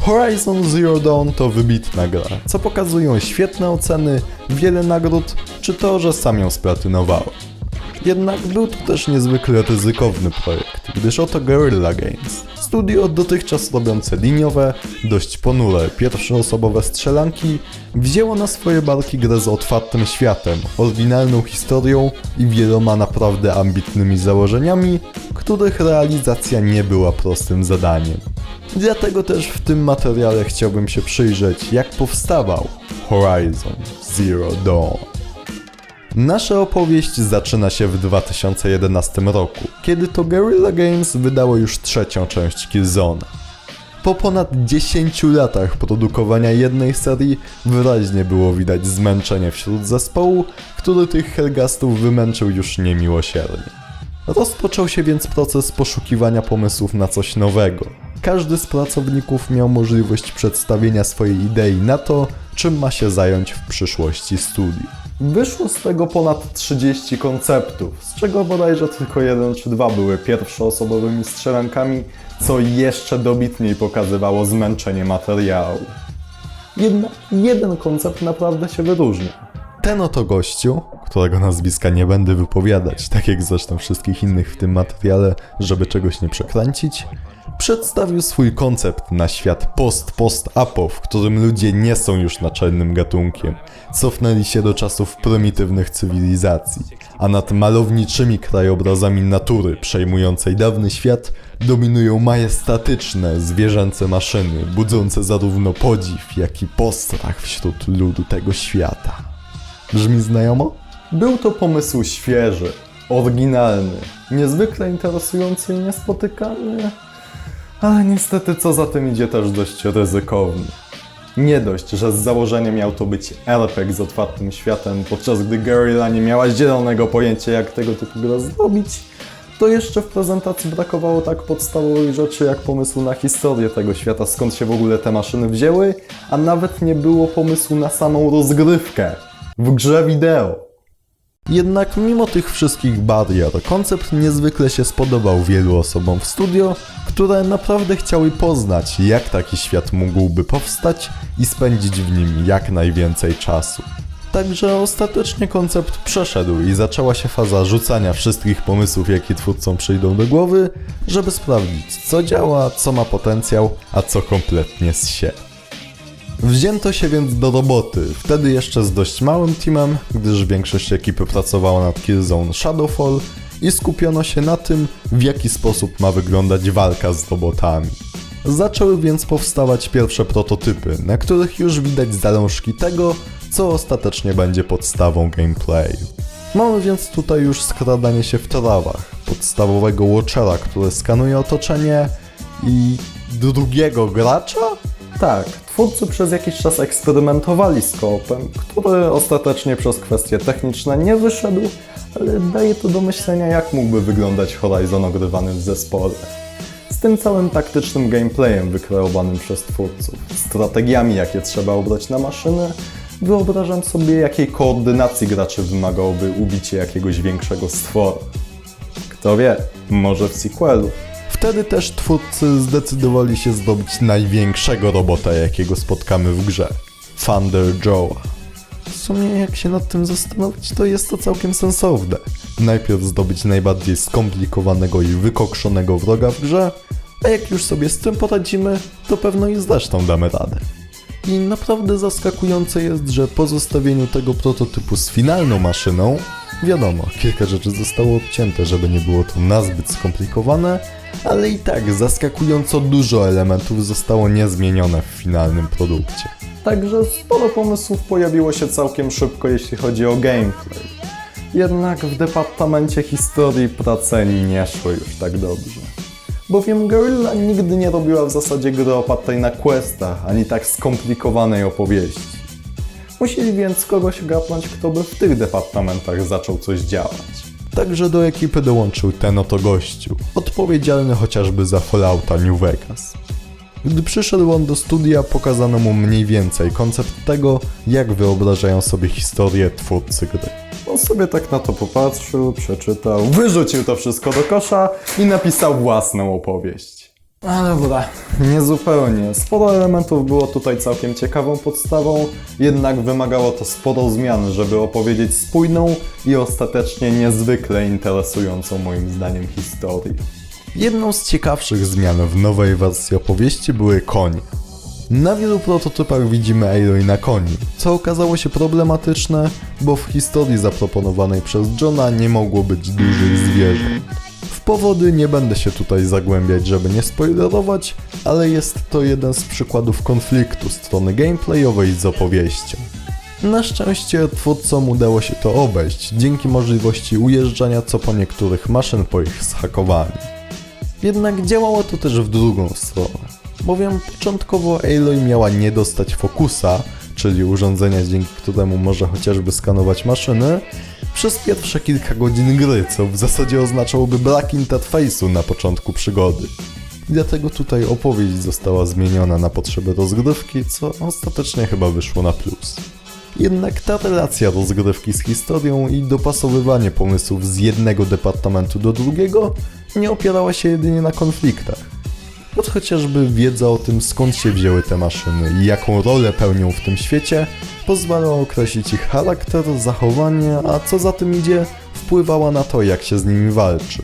Horizon Zero Dawn to wybitna gra, co pokazują świetne oceny, wiele nagród, czy to, że sam ją splatynowałem. Jednak był to też niezwykle ryzykowny projekt, gdyż oto Guerrilla Games, studio dotychczas robiące liniowe, dość ponure pierwszoosobowe strzelanki, wzięło na swoje barki grę z otwartym światem, oryginalną historią i wieloma naprawdę ambitnymi założeniami, których realizacja nie była prostym zadaniem. Dlatego też w tym materiale chciałbym się przyjrzeć, jak powstawał Horizon Zero Dawn. Nasza opowieść zaczyna się w 2011 roku, kiedy to Guerrilla Games wydało już trzecią część Killzone. Po ponad 10 latach produkowania jednej serii wyraźnie było widać zmęczenie wśród zespołu, który tych Helgastów wymęczył już niemiłosiernie. Rozpoczął się więc proces poszukiwania pomysłów na coś nowego. Każdy z pracowników miał możliwość przedstawienia swojej idei na to, czym ma się zająć w przyszłości studiu. Wyszło z tego ponad 30 konceptów, z czego bodajże tylko jeden czy dwa były pierwszoosobowymi strzelankami, co jeszcze dobitniej pokazywało zmęczenie materiału. Jednak jeden koncept naprawdę się wyróżnia. Ten oto gościu, którego nazwiska nie będę wypowiadać, tak jak zresztą wszystkich innych w tym materiale, żeby czegoś nie przekręcić, przedstawił swój koncept na świat post-post-apo, w którym ludzie nie są już naczelnym gatunkiem. Cofnęli się do czasów prymitywnych cywilizacji, a nad malowniczymi krajobrazami natury przejmującej dawny świat dominują majestatyczne, zwierzęce maszyny, budzące zarówno podziw, jak i postrach wśród ludu tego świata. Brzmi znajomo? Był to pomysł świeży, oryginalny, niezwykle interesujący i niespotykany, ale niestety co za tym idzie też dość ryzykowny. Nie dość, że z założenia miał to być RPG z otwartym światem, podczas gdy Guerrilla nie miała zielonego pojęcia jak tego typu grę zrobić, to jeszcze w prezentacji brakowało tak podstawowych rzeczy jak pomysłu na historię tego świata, skąd się w ogóle te maszyny wzięły, a nawet nie było pomysłu na samą rozgrywkę w grze wideo. Jednak mimo tych wszystkich barier, koncept niezwykle się spodobał wielu osobom w studio, które naprawdę chciały poznać, jak taki świat mógłby powstać i spędzić w nim jak najwięcej czasu. Także ostatecznie koncept przeszedł i zaczęła się faza rzucania wszystkich pomysłów, jakie twórcom przyjdą do głowy, żeby sprawdzić, co działa, co ma potencjał, a co kompletnie zsie. Wzięto się więc do roboty, wtedy jeszcze z dość małym teamem, gdyż większość ekipy pracowała nad Killzone Shadowfall i skupiono się na tym, w jaki sposób ma wyglądać walka z robotami. Zaczęły więc powstawać pierwsze prototypy, na których już widać zalążki tego, co ostatecznie będzie podstawą gameplayu. Mamy więc tutaj już skradanie się w trawach, podstawowego Watchera, który skanuje otoczenie i drugiego gracza? Tak, twórcy przez jakiś czas eksperymentowali z koopem, który ostatecznie przez kwestie techniczne nie wyszedł, ale daje to do myślenia, jak mógłby wyglądać Horizon ogrywany w zespole. Z tym całym taktycznym gameplayem wykreowanym przez twórców, strategiami, jakie trzeba obrać na maszyny, wyobrażam sobie, jakiej koordynacji graczy wymagałoby ubicie jakiegoś większego stwora. Kto wie, może w sequelu. Wtedy też twórcy zdecydowali się zdobyć największego robota, jakiego spotkamy w grze. Thunder Joe'a. W sumie jak się nad tym zastanowić, to jest to całkiem sensowne. Najpierw zdobyć najbardziej skomplikowanego i wykokszonego wroga w grze, a jak już sobie z tym poradzimy, to pewno i z resztą damy radę. I naprawdę zaskakujące jest, że po zostawieniu tego prototypu z finalną maszyną, wiadomo, kilka rzeczy zostało obcięte, żeby nie było to nazbyt skomplikowane, ale i tak zaskakująco dużo elementów zostało niezmienione w finalnym produkcie. Także sporo pomysłów pojawiło się całkiem szybko, jeśli chodzi o gameplay. Jednak w departamencie historii prace nie szły już tak dobrze. Bowiem Guerrilla nigdy nie robiła w zasadzie gry opartej na questach, ani tak skomplikowanej opowieści. Musieli więc kogoś gapnąć, kto by w tych departamentach zaczął coś działać. Także do ekipy dołączył ten oto gościu, odpowiedzialny chociażby za Fallouta New Vegas. Gdy przyszedł on do studia, pokazano mu mniej więcej koncept tego, jak wyobrażają sobie historię twórcy gry. On sobie tak na to popatrzył, przeczytał, wyrzucił to wszystko do kosza i napisał własną opowieść. Ale dobra, niezupełnie. Sporo elementów było tutaj całkiem ciekawą podstawą, jednak wymagało to sporo zmian, żeby opowiedzieć spójną i ostatecznie niezwykle interesującą moim zdaniem historię. Jedną z ciekawszych zmian w nowej wersji opowieści były konie. Na wielu prototypach widzimy Aloy na koni, co okazało się problematyczne, bo w historii zaproponowanej przez Johna nie mogło być dużych zwierząt. Powody nie będę się tutaj zagłębiać, żeby nie spoilerować, ale jest to jeden z przykładów konfliktu strony gameplayowej z opowieścią. Na szczęście twórcom udało się to obejść dzięki możliwości ujeżdżania co po niektórych maszyn po ich zhakowaniu. Jednak działało to też w drugą stronę, bowiem początkowo Aloy miała nie dostać fokusa, czyli urządzenia dzięki któremu może chociażby skanować maszyny, przez pierwsze kilka godzin gry, co w zasadzie oznaczałoby brak interfejsu na początku przygody. Dlatego tutaj opowieść została zmieniona na potrzeby rozgrywki, co ostatecznie chyba wyszło na plus. Jednak ta relacja rozgrywki z historią i dopasowywanie pomysłów z jednego departamentu do drugiego nie opierała się jedynie na konfliktach. Od chociażby wiedza o tym skąd się wzięły te maszyny i jaką rolę pełnią w tym świecie pozwala określić ich charakter, zachowanie, a co za tym idzie, wpływała na to jak się z nimi walczy.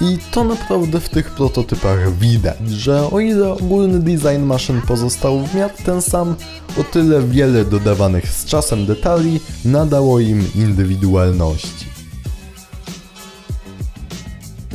I to naprawdę w tych prototypach widać, że o ile ogólny design maszyn pozostał w miarę ten sam, o tyle wiele dodawanych z czasem detali nadało im indywidualności.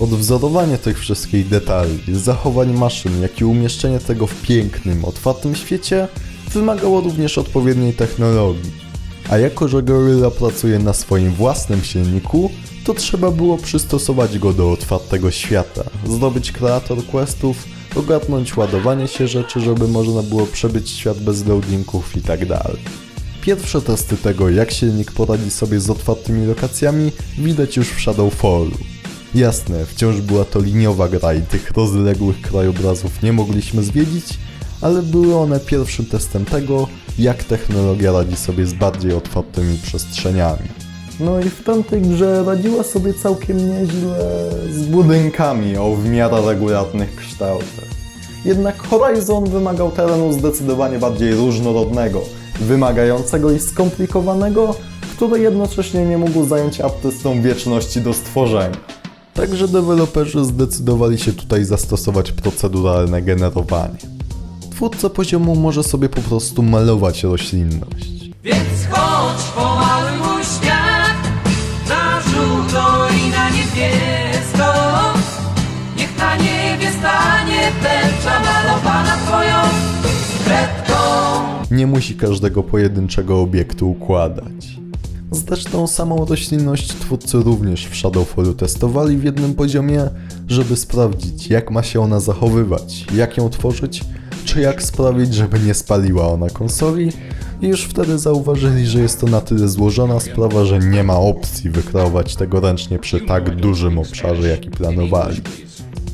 Odwzorowanie tych wszystkich detali, zachowań maszyn, jak i umieszczenie tego w pięknym, otwartym świecie wymagało również odpowiedniej technologii. A jako, że Gorilla pracuje na swoim własnym silniku, to trzeba było przystosować go do otwartego świata, zdobyć kreator questów, ogarnąć ładowanie się rzeczy, żeby można było przebyć świat bez loadingów itd. Pierwsze testy tego, jak silnik poradzi sobie z otwartymi lokacjami, widać już w Shadowfallu. Jasne, wciąż była to liniowa gra i tych rozległych krajobrazów nie mogliśmy zwiedzić, ale były one pierwszym testem tego, jak technologia radzi sobie z bardziej otwartymi przestrzeniami. No i w tamtej grze radziła sobie całkiem nieźle z budynkami o w miarę regularnych kształtach. Jednak Horizon wymagał terenu zdecydowanie bardziej różnorodnego, wymagającego i skomplikowanego, który jednocześnie nie mógł zająć artystom wieczności do stworzenia. Także deweloperzy zdecydowali się tutaj zastosować proceduralne generowanie. Twórca poziomu może sobie po prostu malować roślinność. Więc chodź pomaluj mój świat Na żółto i na niebiesko Niech na niebie stanie tęcza malowana twoją kredką Nie musi każdego pojedynczego obiektu układać. Zresztą samą roślinność twórcy również w Shadowfallu testowali w jednym poziomie, żeby sprawdzić jak ma się ona zachowywać, jak ją tworzyć, czy jak sprawić, żeby nie spaliła ona konsoli i już wtedy zauważyli, że jest to na tyle złożona sprawa, że nie ma opcji wykreować tego ręcznie przy tak dużym obszarze, jaki planowali.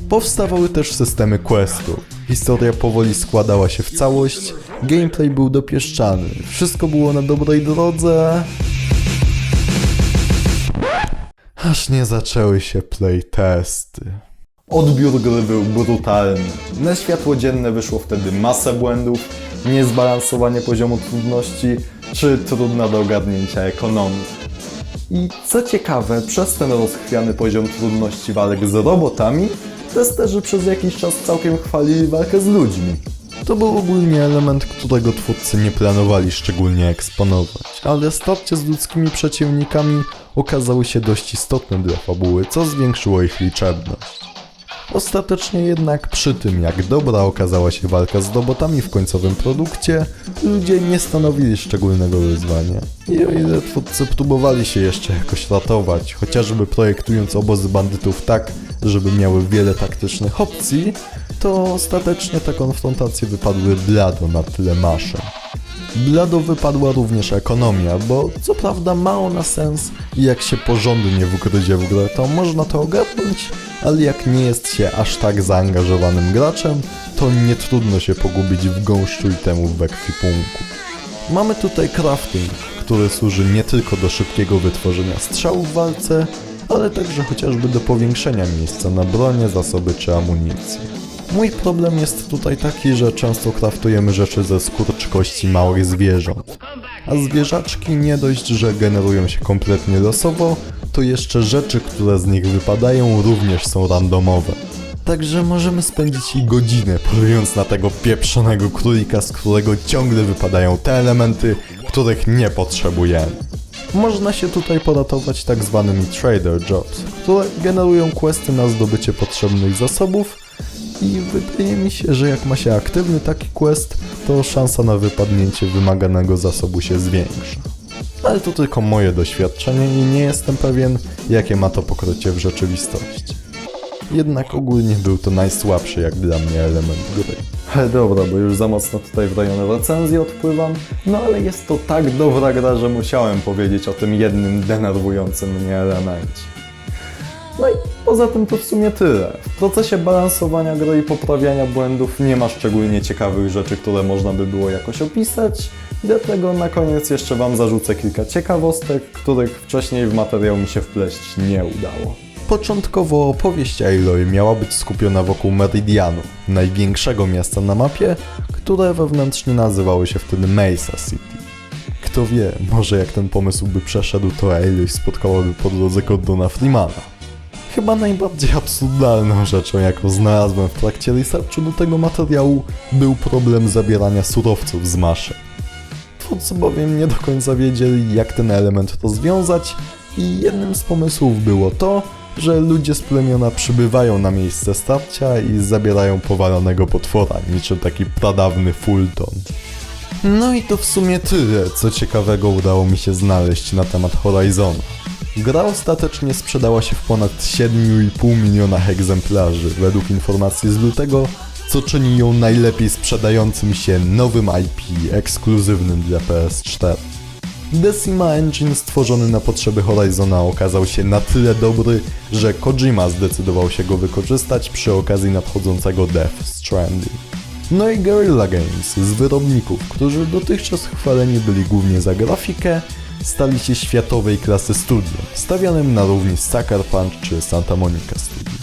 Powstawały też systemy questów. Historia powoli składała się w całość, gameplay był dopieszczany, wszystko było na dobrej drodze. Aż nie zaczęły się playtesty. Odbiór gry był brutalny. Na światło dzienne wyszło wtedy masę błędów, niezbalansowanie poziomu trudności czy trudna do ogarnięcia ekonomii. I co ciekawe, przez ten rozchwiany poziom trudności walk z robotami, testerzy przez jakiś czas całkiem chwalili walkę z ludźmi. To był ogólnie element, którego twórcy nie planowali szczególnie eksponować, ale starcie z ludzkimi przeciwnikami okazały się dość istotne dla fabuły, co zwiększyło ich liczebność. Ostatecznie jednak przy tym, jak dobra okazała się walka z robotami w końcowym produkcie, ludzie nie stanowili szczególnego wyzwania. I o ile twórcy próbowali się jeszcze jakoś ratować, chociażby projektując obozy bandytów tak, żeby miały wiele taktycznych opcji, to ostatecznie te konfrontacje wypadły blado na tyle maszyn. Blado wypadła również ekonomia, bo co prawda ma ona sens i jak się porządnie wgryzie w grę, to można to ogarnąć, ale jak nie jest się aż tak zaangażowanym graczem, to nie trudno się pogubić w gąszczu itemów w ekwipunku. Mamy tutaj crafting, który służy nie tylko do szybkiego wytworzenia strzału w walce, ale także chociażby do powiększenia miejsca na bronie, zasoby czy amunicję. Mój problem jest tutaj taki, że często kraftujemy rzeczy ze skór czy kości małych zwierząt. A zwierzaczki nie dość, że generują się kompletnie losowo, to jeszcze rzeczy, które z nich wypadają również są randomowe. Także możemy spędzić i godzinę polując na tego pieprzonego królika, z którego ciągle wypadają te elementy, których nie potrzebujemy. Można się tutaj poratować tak zwanymi trader jobs, które generują questy na zdobycie potrzebnych zasobów i wydaje mi się, że jak ma się aktywny taki quest, to szansa na wypadnięcie wymaganego zasobu się zwiększa. Ale to tylko moje doświadczenie i nie jestem pewien, jakie ma to pokrycie w rzeczywistości. Jednak ogólnie był to najsłabszy jak dla mnie element gry. Ale dobra, bo już za mocno tutaj w rejon recenzji odpływam, no ale jest to tak dobra gra, że musiałem powiedzieć o tym jednym denerwującym mnie elemencie. No i poza tym to w sumie tyle. W procesie balansowania gry i poprawiania błędów nie ma szczególnie ciekawych rzeczy, które można by było jakoś opisać. Dlatego na koniec jeszcze Wam zarzucę kilka ciekawostek, których wcześniej w materiał mi się wpleść nie udało. Początkowo opowieść Aloy miała być skupiona wokół Meridianu, największego miasta na mapie, które wewnętrznie nazywało się wtedy Mesa City. Kto wie, może jak ten pomysł by przeszedł, to Aloy spotkałaby po drodze Gordona Freemana. Chyba najbardziej absurdalną rzeczą, jaką znalazłem w trakcie researchu do tego materiału, był problem zabierania surowców z maszyn. Twórcy bowiem nie do końca wiedzieli, jak ten element rozwiązać i jednym z pomysłów było to, że ludzie z plemiona przybywają na miejsce starcia i zabierają powalonego potwora, niczym taki pradawny Fulton. No i to w sumie tyle, co ciekawego udało mi się znaleźć na temat Horizona. Gra ostatecznie sprzedała się w ponad 7,5 milionach egzemplarzy, według informacji z lutego, co czyni ją najlepiej sprzedającym się nowym IP ekskluzywnym dla PS4. Decima Engine stworzony na potrzeby Horizona okazał się na tyle dobry, że Kojima zdecydował się go wykorzystać przy okazji nadchodzącego Death Stranding. No i Guerrilla Games z wyrobników, którzy dotychczas chwaleni byli głównie za grafikę, stali się światowej klasy studiem, stawianym na równi z Sucker Punch czy Santa Monica Studio.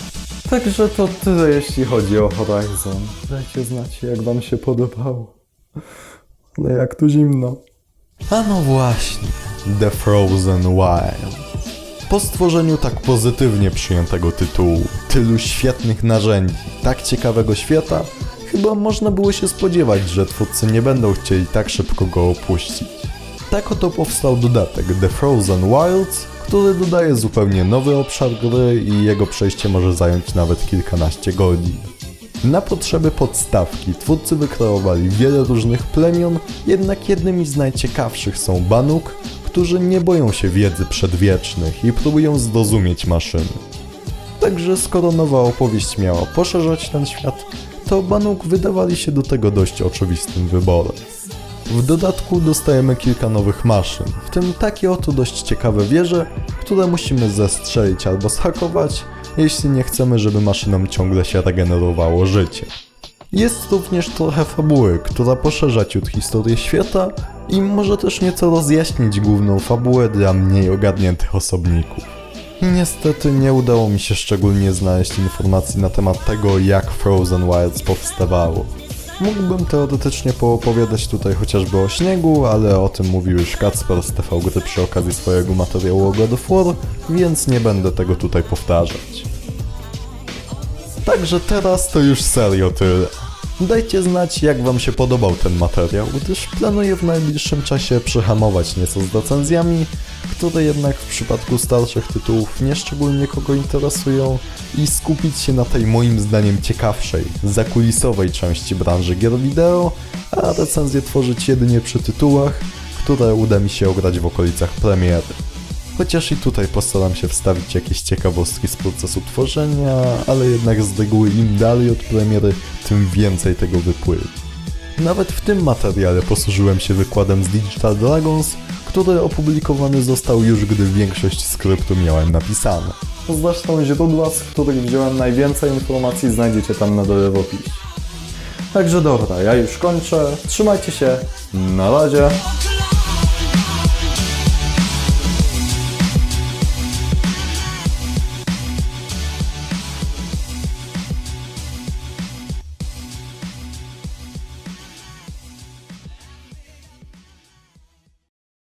Także to tyle jeśli chodzi o Horizon. Dajcie znać jak wam się podobało. Ale jak tu zimno. A no właśnie, The Frozen Wild. Po stworzeniu tak pozytywnie przyjętego tytułu, tylu świetnych narzędzi, tak ciekawego świata, chyba można było się spodziewać, że twórcy nie będą chcieli tak szybko go opuścić. Tak oto powstał dodatek The Frozen Wilds, który dodaje zupełnie nowy obszar gry i jego przejście może zająć nawet kilkanaście godzin. Na potrzeby podstawki twórcy wykreowali wiele różnych plemion, jednak jednymi z najciekawszych są Banuk, którzy nie boją się wiedzy przedwiecznych i próbują zrozumieć maszyny. Także skoro nowa opowieść miała poszerzać ten świat, to Banuk wydawali się do tego dość oczywistym wyborem. W dodatku dostajemy kilka nowych maszyn, w tym takie oto dość ciekawe wieże, które musimy zestrzelić albo zhakować, jeśli nie chcemy, żeby maszynom ciągle się regenerowało życie. Jest również trochę fabuły, która poszerza ciut historię świata i może też nieco rozjaśnić główną fabułę dla mniej ogarniętych osobników. Niestety nie udało mi się szczególnie znaleźć informacji na temat tego, jak Frozen Wilds powstawało. Mógłbym teoretycznie poopowiadać tutaj chociażby o śniegu, ale o tym mówił już Kacper z TV Gry przy okazji swojego materiału o God of War, więc nie będę tego tutaj powtarzać. Także teraz to już serio tyle. Dajcie znać, jak Wam się podobał ten materiał, gdyż planuję w najbliższym czasie przyhamować nieco z recenzjami, które jednak w przypadku starszych tytułów nieszczególnie kogo interesują i skupić się na tej moim zdaniem ciekawszej, zakulisowej części branży gier wideo, a recenzję tworzyć jedynie przy tytułach, które uda mi się ograć w okolicach premiery. Chociaż i tutaj postaram się wstawić jakieś ciekawostki z procesu tworzenia, ale jednak z reguły im dalej od premiery, tym więcej tego wypływa. Nawet w tym materiale posłużyłem się wykładem z Digital Dragons, który opublikowany został już gdy większość skryptu miałem napisane. Zresztą źródła, z których wziąłem najwięcej informacji znajdziecie tam na dole w opisie. Także dobra, ja już kończę. Trzymajcie się. Na razie.